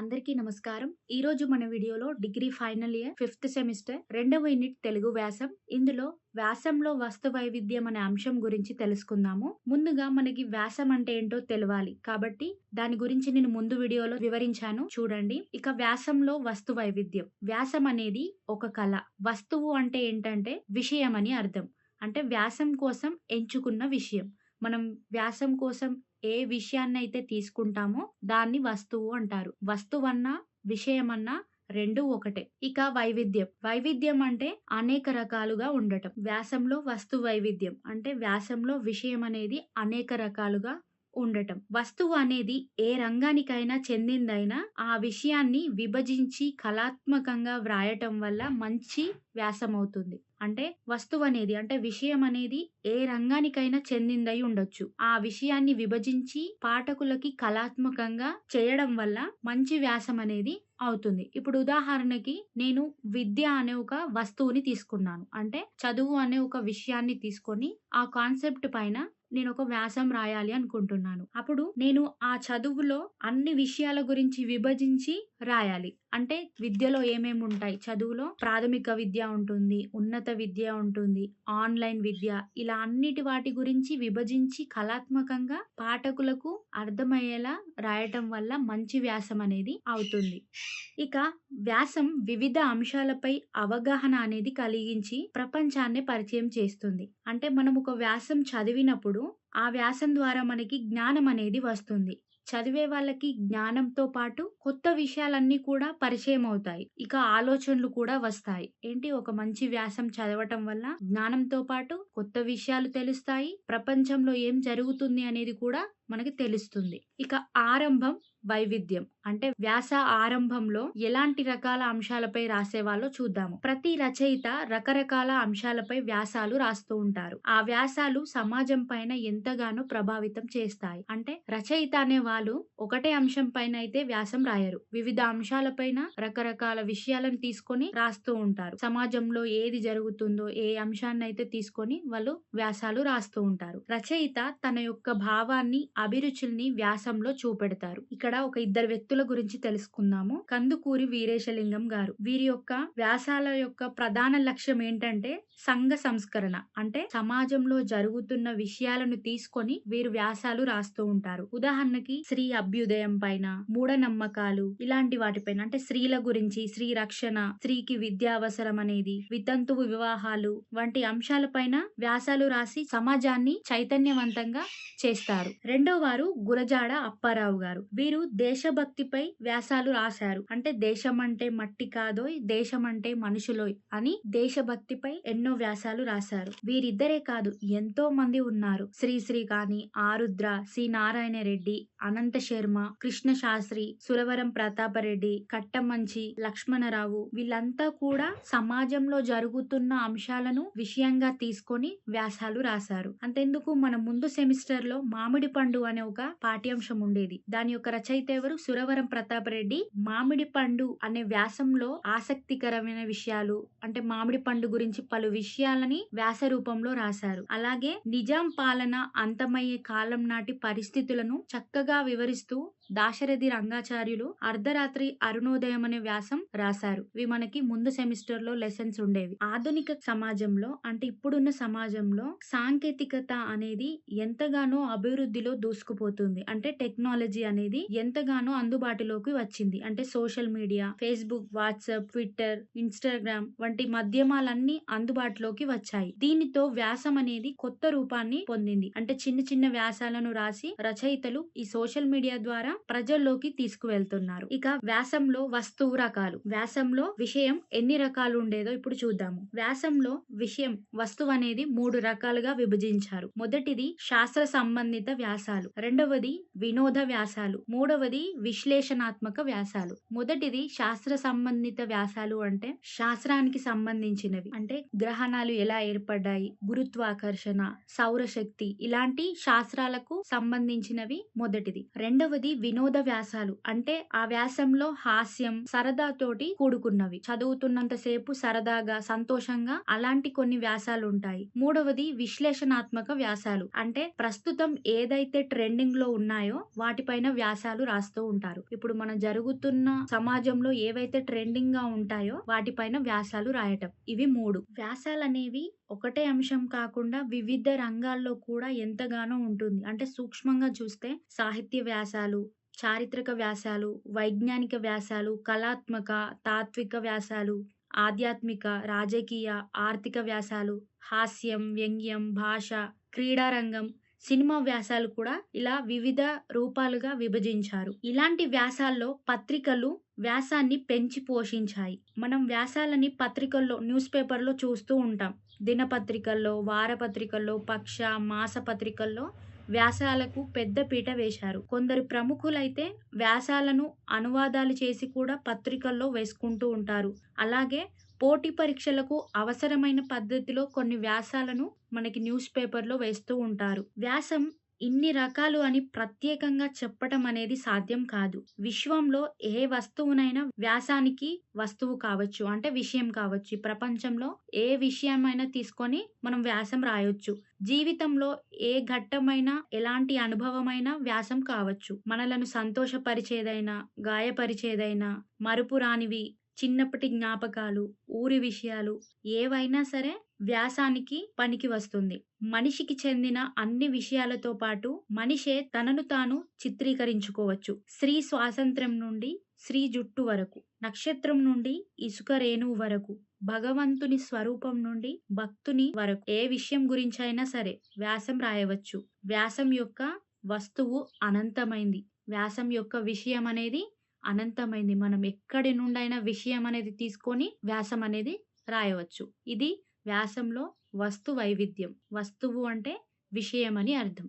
అందరికీ నమస్కారం. ఈ రోజు మన వీడియోలో degree final year fifth semester రెండవ యూనిట్ తెలుగు వ్యాసం. ఇందులో వ్యాసంలో వస్తు వైవిధ్యం అనే అంశం గురించి తెలుసుకుందాము. ముందుగా మనకి వ్యాసం అంటే ఏంటో తెలవాలి. కాబట్టి దాని గురించి నేను ముందు వీడియోలో వివరించాను. చూడండి. ఇక వ్యాసంలో వస్తు వైవిధ్యం. వ్యాసం అనేది ఒక కళ. వస్తువు అంటే ఏంటంటే విషయం అని అర్థం. అంటే వ్యాసం కోసం ఎంచుకున్న విషయం. మనం వ్యాసం కోసం ఏ విషయాన్నైతే తీసుకుంటామో దాన్ని వస్తువు అంటారు. వస్తువన్నా విషయమన్నా రెండు ఒకటే. ఇక వైవిధ్యం. వైవిధ్యం అంటే అనేక రకాలుగా ఉండటం. వ్యాసంలో వస్తు వైవిధ్యం అంటే వ్యాసంలో విషయం అనేది అనేక రకాలుగా ఉండటం. వస్తువు అనేది ఏ రంగానికైనా చెందిందైనా ఆ విషయాన్ని విభజించి కళాత్మకంగా వ్రాయటం వల్ల మంచి వ్యాసం అవుతుంది అంటే వస్తువు అనేది అంటే విషయం అనేది ఏ రంగానికైనా చెందిందై ఉండొచ్చు. ఆ విషయాన్ని విభజించి పాఠకులకి కళాత్మకంగా చేయడం వల్ల మంచి వ్యాసం అనేది అవుతుంది. ఇప్పుడు ఉదాహరణకి నేను విద్య అనే ఒక వస్తువుని తీసుకున్నాను. అంటే చదువు అనే ఒక విషయాన్ని తీసుకొని ఆ కాన్సెప్ట్ పైన నేను ఒక వ్యాసం రాయాలి అనుకుంటున్నాను. అప్పుడు నేను ఆ చదువులో అన్ని విషయాల గురించి విభజించి రాయాలి. అంటే విద్యలో ఏమేమి ఉంటాయి? చదువులో ప్రాథమిక విద్య ఉంటుంది ఉన్నత విద్య ఉంటుంది ఆన్లైన్ విద్య ఇలా అన్నిటి వాటి గురించి విభజించి కళాత్మకంగా పాఠకులకు అర్థమయ్యేలా రాయటం వల్ల మంచి వ్యాసం అనేది అవుతుంది. ఇక వ్యాసం వివిధ అంశాలపై అవగాహన అనేది కలిగించి ప్రపంచాన్ని పరిచయం చేస్తుంది. అంటే మనం ఒక వ్యాసం చదివినప్పుడు ఆ వ్యాసం ద్వారా మనకి జ్ఞానం అనేది వస్తుంది. చదివే వాళ్ళకి జ్ఞానంతో పాటు కొత్త విషయాలన్నీ కూడా పరిచయం అవుతాయి. ఇక ఆలోచనలు కూడా వస్తాయి. ఏంటి? ఒక మంచి వ్యాసం చదవటం వల్ల జ్ఞానంతో పాటు కొత్త విషయాలు తెలుస్తాయి. ప్రపంచంలో ఏం జరుగుతుంది అనేది కూడా మనకి తెలుస్తుంది. ఇక ఆరంభం వైవిధ్యం. అంటే వ్యాస ఆరంభంలో ఎలాంటి రకాల అంశాలపై రాసేవాళ్ళో చూద్దాము. ప్రతి రచయిత రకరకాల అంశాలపై వ్యాసాలు రాస్తూ ఉంటారు. ఆ వ్యాసాలు సమాజం పైన ఎంతగానో ప్రభావితం చేస్తాయి. అంటే రచయిత అనే వాళ్ళు ఒకటే అంశం పైన అయితే వ్యాసం రాయరు. వివిధ అంశాలపైన రకరకాల విషయాలను తీసుకొని రాస్తూ ఉంటారు. సమాజంలో ఏది జరుగుతుందో ఏ అంశాన్ని అయితే తీసుకొని వాళ్ళు వ్యాసాలు రాస్తూ ఉంటారు. రచయిత తన యొక్క భావాన్ని అభిరుచుల్ని వ్యాసంలో చూపెడతారు. ఇక్కడ ఒక ఇద్దరు వ్యక్తుల గురించి తెలుసుకుందాము. కందుకూరి వీరేశలింగం గారు. వీరి యొక్క వ్యాసాల యొక్క ప్రధాన లక్ష్యం ఏంటంటే సంఘ సంస్కరణ. అంటే సమాజంలో జరుగుతున్న విషయాలను తీసుకొని వీరు వ్యాసాలు రాస్తూ ఉంటారు. ఉదాహరణకి స్త్రీ అభ్యుదయం పైన మూఢనమ్మకాలు ఇలాంటి వాటిపైన అంటే స్త్రీల గురించి స్త్రీ రక్షణ స్త్రీకి విద్య అవసరం అనేది వితంతువు వివాహాలు వంటి అంశాలపైన వ్యాసాలు రాసి సమాజాన్ని చైతన్యవంతంగా చేస్తారు. రెండో వారు గురజాడ అప్పారావు గారు. వీరు దేశభక్తిపై వ్యాసాలు రాశారు. అంటే దేశం అంటే మట్టి కాదోయ్ దేశం అంటే మనుషులోయ్ అని దేశభక్తిపై ఎన్నో వ్యాసాలు రాశారు. వీరిద్దరే కాదు ఎంతో మంది ఉన్నారు. శ్రీశ్రీ కాని ఆరుద్ర సి. నారాయణ రెడ్డి అనంత శర్మ కృష్ణ శాస్త్రి సురవరం ప్రతాపరెడ్డి కట్టమంచి లక్ష్మణరావు వీళ్ళంతా కూడా సమాజంలో జరుగుతున్న అంశాలను విషయంగా తీసుకొని వ్యాసాలు రాశారు. అంతెందుకు మన ముందు సెమిస్టర్లో మామిడి పండు పండు అనే ఒక పాఠ్యాంశం ఉండేది. దాని యొక్క రచయిత ఎవరు? సురవరం ప్రతాప్ రెడ్డి. మామిడి పండు అనే వ్యాసంలో ఆసక్తికరమైన విషయాలు అంటే మామిడి పండు గురించి పలు విషయాలని వ్యాస రూపంలో రాశారు. అలాగే నిజాం పాలన అంతమయ్యే కాలం నాటి పరిస్థితులను చక్కగా వివరిస్తూ దాశరథి రంగాచార్యులు అర్ధరాత్రి అరుణోదయం అనే వ్యాసం రాశారు. ఇవి మనకి ముందు సెమిస్టర్లో లెసన్స్ ఉండేవి. ఆధునిక సమాజంలో అంటే ఇప్పుడున్న సమాజంలో సాంకేతికత అనేది ఎంతగానో అభివృద్ధిలో దూసుకుపోతుంది. అంటే టెక్నాలజీ అనేది ఎంతగానో అందుబాటులోకి వచ్చింది. అంటే social media Facebook WhatsApp Twitter Instagram వంటి మాధ్యమాలన్నీ అందుబాటులోకి వచ్చాయి. దీనితో వ్యాసం అనేది కొత్త రూపాన్ని పొందింది. అంటే చిన్న చిన్న వ్యాసాలను రాసి రచయితలు ఈ సోషల్ మీడియా ద్వారా ప్రజల్లోకి తీసుకువెళ్తున్నారు. ఇక వ్యాసంలో వస్తువు రకాలు. వ్యాసంలో విషయం ఎన్ని రకాలు ఉండేదో ఇప్పుడు చూద్దాము. వ్యాసంలో విషయం వస్తువు అనేది మూడు రకాలుగా విభజించారు. మొదటిది శాస్త్ర సంబంధిత వ్యాసాలు. రెండవది వినోద వ్యాసాలు. మూడవది విశ్లేషణాత్మక వ్యాసాలు. మొదటిది శాస్త్ర సంబంధిత వ్యాసాలు అంటే శాస్త్రానికి సంబంధించినవి. అంటే గ్రహణాలు ఎలా ఏర్పడ్డాయి? గురుత్వాకర్షణ సౌరశక్తి ఇలాంటి శాస్త్రాలకు సంబంధించినవి మొదటిది. రెండవది వినోద వ్యాసాలు. అంటే ఆ వ్యాసంలో హాస్యం సరదాతోటి కూడుకున్నవి. చదువుతున్నంత సేపు సరదాగా సంతోషంగా అలాంటి కొన్ని వ్యాసాలు ఉంటాయి మూడవది విశ్లేషణాత్మక వ్యాసాలు. అంటే ప్రస్తుతం ఏదైతే ట్రెండింగ్లో ఉన్నాయో వాటిపైన వ్యాసాలు రాస్తూ ఉంటారు. ఇప్పుడు మన జరుగుతున్న సమాజంలో ఏవైతే ట్రెండింగ్గా ఉంటాయో వాటిపైన వ్యాసాలు రాయటం. ఇవి మూడు. వ్యాసాలు అనేవి ఒకటే అంశం కాకుండా వివిధ రంగాల్లో కూడా ఎంతగానో ఉంటుంది. అంటే సూక్ష్మంగా చూస్తే సాహిత్య వ్యాసాలు చారిత్రక వ్యాసాలు వైజ్ఞానిక వ్యాసాలు కళాత్మక తాత్విక వ్యాసాలు ఆధ్యాత్మిక రాజకీయ ఆర్థిక వ్యాసాలు హాస్యం వ్యంగ్యం భాష క్రీడారంగం సినిమా వ్యాసాలు కూడా ఇలా వివిధ రూపాలుగా విభజించారు. ఇలాంటి వ్యాసాల్లో పత్రికలు వ్యాసాన్ని పెంచి పోషించాయి. మనం వ్యాసాలని పత్రికల్లో న్యూస్ పేపర్లో చూస్తూ ఉంటాం. దినపత్రికల్లో వారపత్రికల్లో పక్ష మాస పత్రికల్లో వ్యాసాలకు పెద్ద పీట వేశారు. కొందరు ప్రముఖులైతే వ్యాసాలను అనువాదాలు చేసి కూడా పత్రికల్లో వేసుకుంటూ ఉంటారు. అలాగే పోటీ పరీక్షలకు అవసరమైన పద్ధతిలో కొన్ని వ్యాసాలను మనకి న్యూస్ పేపర్లో వేస్తూ ఉంటారు. వ్యాసం ఇన్ని రకాలు అని ప్రత్యేకంగా చెప్పటం అనేది సాధ్యం కాదు. విశ్వంలో ఏ వస్తువునైనా వ్యాసానికి వస్తువు కావచ్చు అంటే విషయం కావచ్చు. ఈ ప్రపంచంలో ఏ విషయమైనా తీసుకొని మనం వ్యాసం రాయొచ్చు. జీవితంలో ఏ ఘట్టమైనా ఎలాంటి అనుభవమైనా వ్యాసం కావచ్చు. మనలను సంతోషపరిచేదైనా గాయపరిచేదైనా మరుపు రానివి చిన్నప్పటి జ్ఞాపకాలు ఊరి విషయాలు ఏవైనా సరే వ్యాసానికి పనికి వస్తుంది. మనిషికి చెందిన అన్ని విషయాలతో పాటు మనిషే తనను తాను చిత్రీకరించుకోవచ్చు. స్త్రీ స్వాతంత్ర్యం నుండి స్త్రీ జుట్టు వరకు నక్షత్రం నుండి ఇసుక రేణువు వరకు భగవంతుని స్వరూపం నుండి భక్తుని వరకు ఏ విషయం గురించైనా సరే వ్యాసం రాయవచ్చు. వ్యాసం యొక్క వస్తువు అనంతమైంది. వ్యాసం యొక్క విషయం అనేది అనంతమైంది. మనం ఎక్కడి నుండైనా విషయం అనేది తీసుకొని వ్యాసం అనేది రాయవచ్చు. ఇది వ్యాసంలో వస్తు వైవిధ్యం. వస్తువు అంటే విషయం అని అర్థం.